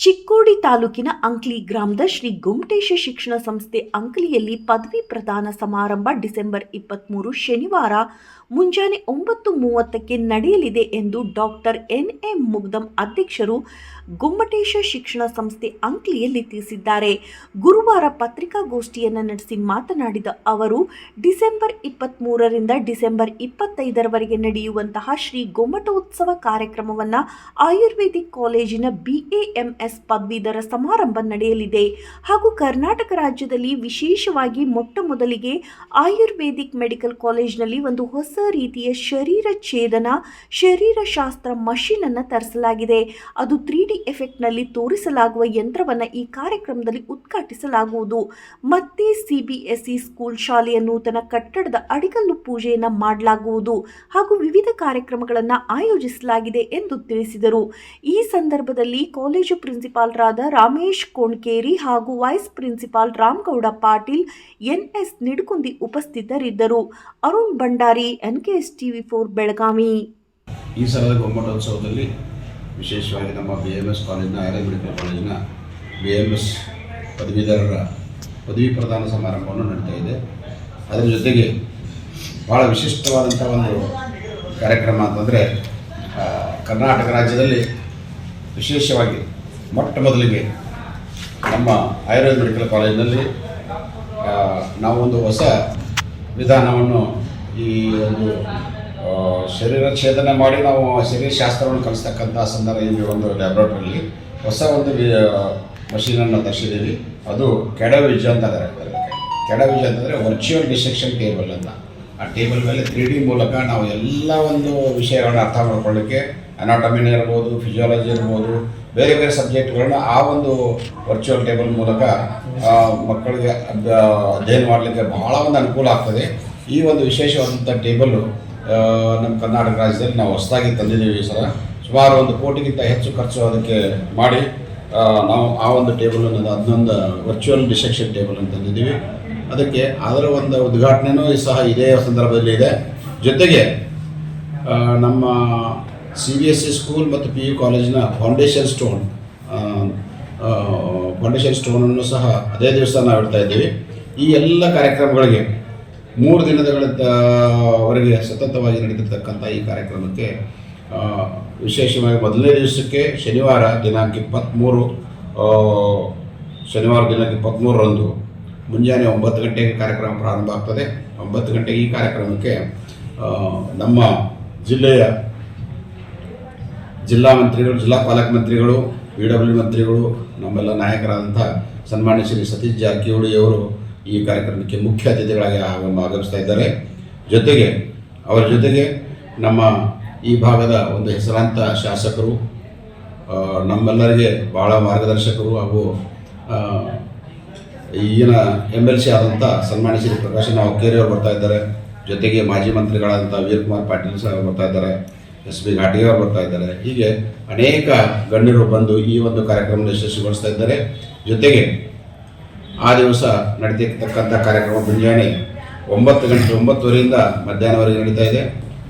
ಚಿಕ್ಕೋಡಿ ತಾಲೂಕಿನ ಅಂಕ್ಲಿ ಗ್ರಾಮದ ಶ್ರೀ ಗೊಮ್ಮಟೇಶ ಶಿಕ್ಷಣ ಸಂಸ್ಥೆ ಅಂಕ್ಲಿಯಲ್ಲಿ ಪದವಿ ಪ್ರದಾನ ಸಮಾರಂಭ ಡಿಸೆಂಬರ್ ಇಪ್ಪತ್ತ್ಮೂರು ಶನಿವಾರ ಮುಂಜಾನೆ ಒಂಬತ್ತು ಮೂವತ್ತಕ್ಕೆ ನಡೆಯಲಿದೆ ಎಂದು ಡಾಕ್ಟರ್ ಎನ್ ಎಂ ಮುಗ್ದಂ ಅಧ್ಯಕ್ಷರು ಗೊಮ್ಮಟೇಶ ಶಿಕ್ಷಣ ಸಂಸ್ಥೆ ಅಂಕ್ಲಿಯಲ್ಲಿ ತಿಳಿಸಿದ್ದಾರೆ. ಗುರುವಾರ ಪತ್ರಿಕಾಗೋಷ್ಠಿಯನ್ನು ನಡೆಸಿ ಮಾತನಾಡಿದ ಅವರು, ಡಿಸೆಂಬರ್ ಇಪ್ಪತ್ತ್ಮೂರರಿಂದ ಡಿಸೆಂಬರ್ ಇಪ್ಪತ್ತೈದರವರೆಗೆ ನಡೆಯುವಂತಹ ಶ್ರೀ ಗೊಮ್ಮಟೋತ್ಸವ ಕಾರ್ಯಕ್ರಮವನ್ನು ಆಯುರ್ವೇದಿಕ್ ಕಾಲೇಜಿನ ಬಿಎಎಂಎಸ್ ಪದವೀಧರ ಸಮಾರಂಭ ನಡೆಯಲಿದೆ ಹಾಗೂ ಕರ್ನಾಟಕ ರಾಜ್ಯದಲ್ಲಿ ವಿಶೇಷವಾಗಿ ಮೊಟ್ಟ ಮೊದಲಿಗೆ ಆಯುರ್ವೇದಿಕ್ ಮೆಡಿಕಲ್ ಕಾಲೇಜ್ನಲ್ಲಿ ಒಂದು ಹೊಸ ರೀತಿಯ ಶರೀರ ಛೇದನ, ಶರೀರಶಾಸ್ತ್ರ ಮಷಿನ್ ಅನ್ನು ತರಿಸಲಾಗಿದೆ. ಅದು ತ್ರೀ ಡಿ ಎಫೆಕ್ಟ್ನಲ್ಲಿ ತೋರಿಸಲಾಗುವ ಯಂತ್ರವನ್ನು ಈ ಕಾರ್ಯಕ್ರಮದಲ್ಲಿ ಉದ್ಘಾಟಿಸಲಾಗುವುದು. ಮತ್ತೆ ಸಿಬಿಎಸ್ಇ ಸ್ಕೂಲ್ ಶಾಲೆಯ ನೂತನ ಕಟ್ಟಡದ ಅಡಿಗಲ್ಲು ಪೂಜೆಯನ್ನು ಮಾಡಲಾಗುವುದು ಹಾಗೂ ವಿವಿಧ ಕಾರ್ಯಕ್ರಮಗಳನ್ನು ಆಯೋಜಿಸಲಾಗಿದೆ ಎಂದು ತಿಳಿಸಿದರು. ಈ ಸಂದರ್ಭದಲ್ಲಿ ಕಾಲೇಜು ಪ್ರಿನ್ಸಿಪಾಲ್ರಾದ ರಾಮೇಶ್ ಕೋಣ್ಕೇರಿ ಹಾಗೂ vice principal Ramagouda Patil NS Nidukundi ಉಪಸ್ಥಿತರಿದ್ದರು. Arun Bhandari NKS TV four, Belagavi. ಈ ಸಲದ ಗೊಮ್ಮಟೋತ್ಸವದಲ್ಲಿ ವಿಶೇಷವಾಗಿ ನಮ್ಮ ಬಿ ಎಂ ಎಸ್ ಕಾಲೇಜಿನ ಆರ್ಯ ಮೆಡಿಕಲ್ ಕಾಲೇಜಿನ ಬಿ ಎಂ ಎಸ್ ಪದವೀಧರರ ಪದವಿ ಪ್ರದಾನ ಸಮಾರಂಭವನ್ನು ನಡೀತಾ ಇದೆ. ಅದರ ಜೊತೆಗೆ ಭಾಳ ವಿಶಿಷ್ಟವಾದಂಥ ಒಂದು ಕಾರ್ಯಕ್ರಮ ಅಂತಂದರೆ ಕರ್ನಾಟಕ ರಾಜ್ಯದಲ್ಲಿ ವಿಶೇಷವಾಗಿ ಮೊಟ್ಟ ಮೊದಲಿಗೆ ನಮ್ಮ ಆಯುರ್ವೇದ ಮೆಡಿಕಲ್ ಕಾಲೇಜಿನಲ್ಲಿ ನಾವೊಂದು ಹೊಸ ವಿಧಾನವನ್ನು ಈ ಒಂದು ಶರೀರ ಛೇದನ ಮಾಡಿ ನಾವು ಶರೀರ ಶಾಸ್ತ್ರವನ್ನು ಕಲಿಸ್ತಕ್ಕಂಥ ಸಂದರ್ಭ ಈ ಒಂದು ಲ್ಯಾಬ್ರೇಟ್ರಿಯಲ್ಲಿ ಹೊಸ ಒಂದು ಮಷೀನನ್ನು ತರಿಸಿದ್ದೀವಿ. ಅದು ಕೆಡವಿಜ್ ಅಂತ ಕರೀತಾರೆ ಕೆಡವಿಜ್ ಅಂತಂದರೆ ವರ್ಚುವಲ್ ಡಿಸೆಕ್ಷನ್ ಟೇಬಲ್ ಅಂತ. ಆ ಟೇಬಲ್ ಮೇಲೆ ತ್ರೀ ಡಿ ಮೂಲಕ ನಾವು ಎಲ್ಲ ಒಂದು ವಿಷಯಗಳನ್ನ ಅರ್ಥ ಮಾಡ್ಕೊಳ್ಳಿಕ್ಕೆ ಅನಾಟಮಿನ ಇರ್ಬೋದು ಫಿಸಿಯಾಲಜಿ ಇರ್ಬೋದು, ಬೇರೆ ಬೇರೆ ಸಬ್ಜೆಕ್ಟ್ಗಳನ್ನ ಆ ಒಂದು ವರ್ಚುವಲ್ ಟೇಬಲ್ ಮೂಲಕ ಮಕ್ಕಳಿಗೆ ಅಧ್ಯಯನ ಮಾಡಲಿಕ್ಕೆ ಬಹಳ ಒಂದು ಅನುಕೂಲ ಆಗ್ತದೆ. ಈ ಒಂದು ವಿಶೇಷವಾದಂಥ ಟೇಬಲ್ಲು ನಮ್ಮ ಕರ್ನಾಟಕ ರಾಜ್ಯದಲ್ಲಿ ನಾವು ಹೊಸದಾಗಿ ತಂದಿದ್ದೀವಿ ಸಲ. ಸುಮಾರು ಒಂದು ಕೋಟಿಗಿಂತ ಹೆಚ್ಚು ಖರ್ಚು ಅದಕ್ಕೆ ಮಾಡಿ ನಾವು ಆ ಒಂದು ಟೇಬಲ್ ಅನ್ನೋದು ಹನ್ನೊಂದು ವರ್ಚುವಲ್ ಡಿಸೆಕ್ಷನ್ ಟೇಬಲ್ ಅಂತ ತಂದಿದ್ದೀವಿ. ಅದಕ್ಕೆ ಅದರ ಒಂದು ಉದ್ಘಾಟನೆಯೂ ಸಹ ಇದೇ ಸಂದರ್ಭದಲ್ಲಿ ಇದೆ. ಜೊತೆಗೆ ನಮ್ಮ C B S C school ಮತ್ತು ಪಿ ಯು ಕಾಲೇಜಿನ ಫೌಂಡೇಶನ್ ಸ್ಟೋನ್ ಫೌಂಡೇಶನ್ ಸ್ಟೋನನ್ನು ಸಹ ಅದೇ ದಿವಸ ನಾವು ಇಡ್ತಾ ಇದ್ದೀವಿ. ಈ ಎಲ್ಲ ಕಾರ್ಯಕ್ರಮಗಳಿಗೆ ಮೂರು ದಿನಗಳವರೆಗೆ ಸತತವಾಗಿ ನಡೀತಿರ್ತಕ್ಕಂಥ ಈ ಕಾರ್ಯಕ್ರಮಕ್ಕೆ ವಿಶೇಷವಾಗಿ ಮೊದಲನೇ ದಿವಸಕ್ಕೆ ಶನಿವಾರ ದಿನಾಂಕ ಇಪ್ಪತ್ತ್ಮೂರು ಶನಿವಾರ ದಿನಾಂಕ ಇಪ್ಪತ್ತ್ಮೂರರಂದು ಮುಂಜಾನೆ ಒಂಬತ್ತು ಗಂಟೆಗೆ ಕಾರ್ಯಕ್ರಮ ಪ್ರಾರಂಭ ಆಗ್ತದೆ. ಒಂಬತ್ತು ಗಂಟೆಗೆ ಈ ಕಾರ್ಯಕ್ರಮಕ್ಕೆ ನಮ್ಮ ಜಿಲ್ಲೆಯ ಜಿಲ್ಲಾ ಮಂತ್ರಿಗಳು, ಜಿಲ್ಲಾ ಪಾಲಕ ಮಂತ್ರಿಗಳು ಬಿ ಡಬ್ಲ್ಯೂ ಮಂತ್ರಿಗಳು, ನಮ್ಮೆಲ್ಲ ನಾಯಕರಾದಂಥ ಸನ್ಮಾನ್ಯ ಶ್ರೀ ಸತೀಶ್ ಜಾರಕಿಹೊಳಿ ಅವರು ಈ ಕಾರ್ಯಕ್ರಮಕ್ಕೆ ಮುಖ್ಯ ಅತಿಥಿಗಳಾಗಿ ಆಗಮ, ಆಗಮಿಸ್ತಾ ಇದ್ದಾರೆ. ಜೊತೆಗೆ, ಅವರ ಜೊತೆಗೆ ನಮ್ಮ ಈ ಭಾಗದ ಒಂದು ಹೆಸರಾಂತ ಶಾಸಕರು ನಮ್ಮೆಲ್ಲರಿಗೆ ಭಾಳ ಮಾರ್ಗದರ್ಶಕರು ಹಾಗೂ ಈಗಿನ ಎಂ ಎಲ್ ಸಿ ಆದಂಥ ಸನ್ಮಾನ್ಯ ಶ್ರೀ ಪ್ರಕಾಶ್ ಹುಕ್ಕೇರಿ ಅವರು ಬರ್ತಾ ಇದ್ದಾರೆ. ಜೊತೆಗೆ ಮಾಜಿ ಮಂತ್ರಿಗಳಾದಂಥ ವೀರಕುಮಾರ್ ಪಾಟೀಲ್ ಅವರು ಬರ್ತಾ ಇದ್ದಾರೆ. ಎಸ್ ಬಿ ಘಾಟಿಗೆ ಅವರು ಬರ್ತಾ ಇದ್ದಾರೆ. ಹೀಗೆ ಅನೇಕ ಗಣ್ಯರು ಬಂದು ಈ ಒಂದು ಕಾರ್ಯಕ್ರಮ ಯಶಸ್ವಿಗೊಳಿಸ್ತಾ ಇದ್ದಾರೆ. ಜೊತೆಗೆ ಆ ದಿವಸ ನಡೀತಿರ್ತಕ್ಕಂಥ ಕಾರ್ಯಕ್ರಮ ಮುಂಜಾನೆ ಒಂಬತ್ತು ಗಂಟೆ ಒಂಬತ್ತುವರೆಯಿಂದ ಮಧ್ಯಾಹ್ನವರೆಗೆ ನಡೀತಾ ಇದೆ.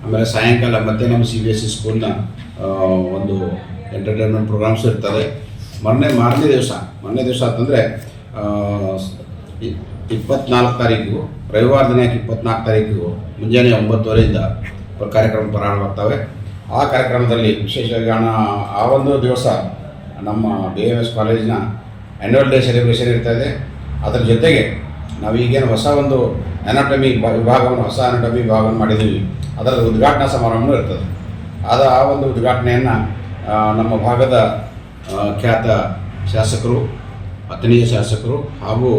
ಆಮೇಲೆ ಸಾಯಂಕಾಲ ಮತ್ತೆ ನಮ್ಮ ಸಿ ಬಿ ಎಸ್ ಸಿ ಸ್ಕೂಲ್ನ ಒಂದು ಎಂಟರ್ಟೈನ್ಮೆಂಟ್ ಪ್ರೋಗ್ರಾಮ್ಸ್ ಇರ್ತಾರೆ ಮೊನ್ನೆ ಮಾರನೇ ದಿವಸ, ಮೊನ್ನೆ ದಿವಸ ಅಂತಂದರೆ ಇಪ್ಪತ್ನಾಲ್ಕು ತಾರೀಕು, ರವಿವಾರ ದಿನಾಂಕ ಇಪ್ಪತ್ನಾಲ್ಕು ತಾರೀಕು, ಮುಂಜಾನೆ ಒಂಬತ್ತುವರೆಯಿಂದ ಕಾರ್ಯಕ್ರಮ ಪ್ರಾರಂಭವಾಗ್ತವೆ ಆ ಕಾರ್ಯಕ್ರಮದಲ್ಲಿ ವಿಶೇಷವಾಗಿ ಆ ಒಂದು ದಿವಸ ನಮ್ಮ ಬಿ ಎಂ ಎಸ್ ಕಾಲೇಜಿನ ಆ್ಯನ್ಯುವಲ್ ಡೇ ಸೆಲೆಬ್ರೇಷನ್ ಇರ್ತಾ ಇದೆ. ಅದರ ಜೊತೆಗೆ ನಾವು ಈಗೇನು ಹೊಸ ಒಂದು ಅನಾಟಮಿ ವಿಭಾಗವನ್ನು, ಹೊಸ ಅನಾಟಮಿ ವಿಭಾಗವನ್ನು ಮಾಡಿದ್ದೀವಿ. ಅದರ ಉದ್ಘಾಟನಾ ಸಮಾರಂಭವೂ ಇರ್ತದೆ. ಆದ ಆ ಒಂದು ಉದ್ಘಾಟನೆಯನ್ನು ನಮ್ಮ ಭಾಗದ ಖ್ಯಾತ ಶಾಸಕರು ಹತ್ತನೆಯ ಶಾಸಕರು ಹಾಗೂ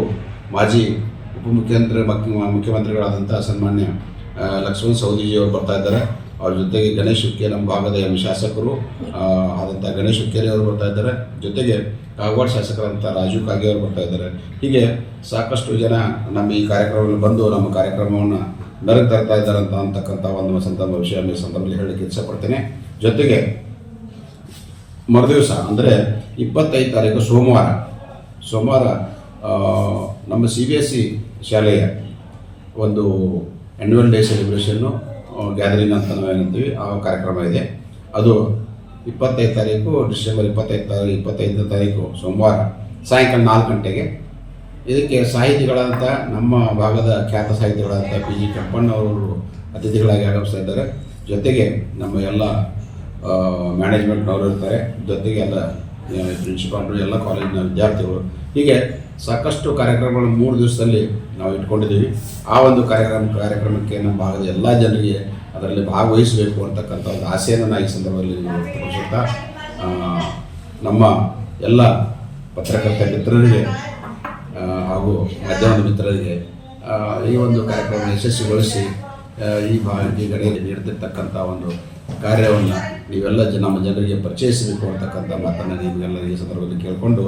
ಮಾಜಿ ಉಪಮುಖ್ಯಮಂತ್ರಿ ಮುಖ್ಯ- ಮುಖ್ಯಮಂತ್ರಿಗಳಾದಂಥ ಸನ್ಮಾನ್ಯ ಲಕ್ಷ್ಮಣ್ ಸೌದಿಜಿಯವರು ಬರ್ತಾ ಇದ್ದಾರೆ. ಅವ್ರ ಜೊತೆಗೆ ಗಣೇಶ್ ಹುಕ್ಕೇರಿ ನಮ್ಮ ಭಾಗದ ಎಂ ಶಾಸಕರು ಆದಂಥ ಗಣೇಶ್ ಹುಕ್ಕೇರಿ ಅವರು ಬರ್ತಾ ಇದ್ದಾರೆ. ಜೊತೆಗೆ ಕಾಗವಾಡ ಶಾಸಕರಂಥ ರಾಜು ಕಾಗೆ ಅವರು ಬರ್ತಾ ಇದ್ದಾರೆ. ಹೀಗೆ ಸಾಕಷ್ಟು ಜನ ನಮ್ಮ ಈ ಕಾರ್ಯಕ್ರಮದಲ್ಲಿ ಬಂದು ನಮ್ಮ ಕಾರ್ಯಕ್ರಮವನ್ನು ಮೆರಗು ತರ್ತಾ ಇದ್ದಾರೆ ಅಂತ ಅಂತಕ್ಕಂಥ ಒಂದು ಸಂದರ್ಭ ವಿಷಯ ಸಂದರ್ಭದಲ್ಲಿ ಹೇಳಲಿಕ್ಕೆ ಇಚ್ಛಪಡ್ತೇನೆ. ಜೊತೆಗೆ ಮರುದಿವಸ ಅಂದರೆ ಇಪ್ಪತ್ತೈದು ತಾರೀಕು ಸೋಮವಾರ ಸೋಮವಾರ ನಮ್ಮ ಸಿ ಬಿ ಎಸ್ ಸಿ ಶಾಲೆಯ ಒಂದು ಆ್ಯನ್ಯುವಲ್ ಡೇ ಸೆಲೆಬ್ರೇಷನ್ನು ಗ್ಯಾದರಿಂಗ್ ಅಂತ ನಾವು ಏನಂತೀವಿ ಆ ಕಾರ್ಯಕ್ರಮ ಇದೆ. ಅದು ಇಪ್ಪತ್ತೈದು ತಾರೀಕು, ಡಿಸೆಂಬರ್ ಇಪ್ಪತ್ತೈದು ತಾರೀಕು ಇಪ್ಪತ್ತೈದನೇ ತಾರೀಕು ಸೋಮವಾರ ಸಾಯಂಕಾಲ ನಾಲ್ಕು ಗಂಟೆಗೆ. ಇದಕ್ಕೆ ಸಾಹಿತಿಗಳಂಥ ನಮ್ಮ ಭಾಗದ ಖ್ಯಾತ ಸಾಹಿತಿಗಳಂಥ ಪಿ ಜಿ ಕೆಂಪಣ್ಣವರು ಅತಿಥಿಗಳಾಗಿ ಆಗಮಿಸ್ತಾ ಇದ್ದಾರೆ. ಜೊತೆಗೆ ನಮ್ಮ ಎಲ್ಲ ಮ್ಯಾನೇಜ್ಮೆಂಟ್ನವರು ಇರ್ತಾರೆ. ಜೊತೆಗೆ ಎಲ್ಲ ಪ್ರಿನ್ಸಿಪಾಲ್ರು ಎಲ್ಲ ಕಾಲೇಜಿನ ವಿದ್ಯಾರ್ಥಿಗಳು ಹೀಗೆ ಸಾಕಷ್ಟು ಕಾರ್ಯಕ್ರಮಗಳು ಮೂರು ದಿವಸದಲ್ಲಿ ನಾವು ಇಟ್ಕೊಂಡಿದ್ದೀವಿ. ಆ ಒಂದು ಕಾರ್ಯಕ್ರಮ ಕಾರ್ಯಕ್ರಮಕ್ಕೆ ನಮ್ಮ ಭಾಗದ ಎಲ್ಲ ಜನರಿಗೆ ಅದರಲ್ಲಿ ಭಾಗವಹಿಸಬೇಕು ಅಂತಕ್ಕಂಥ ಒಂದು ಆಸೆಯನ್ನು ನಾನು ಈ ಸಂದರ್ಭದಲ್ಲಿ ವ್ಯಕ್ತಪಡಿಸುತ್ತಾ ನಮ್ಮ ಎಲ್ಲ ಪತ್ರಕರ್ತ ಮಿತ್ರರಿಗೆ ಹಾಗೂ ಮಾಧ್ಯಮದ ಮಿತ್ರರಿಗೆ ಈ ಒಂದು ಕಾರ್ಯಕ್ರಮ ಯಶಸ್ವಿಗೊಳಿಸಿ ಈ ಭಾಗಕ್ಕೆ ಗಡಿಯಲ್ಲಿ ನೀಡ್ತಿರ್ತಕ್ಕಂಥ ಒಂದು ಕಾರ್ಯವನ್ನು ನೀವೆಲ್ಲ ಜನ ನಮ್ಮ ಜನರಿಗೆ ಪರಿಚಯಿಸಬೇಕು ಅಂತಕ್ಕಂಥ ಮಾತನ್ನು ನಿಮಗೆಲ್ಲ ಈ ಸಂದರ್ಭದಲ್ಲಿ ಕೇಳಿಕೊಂಡು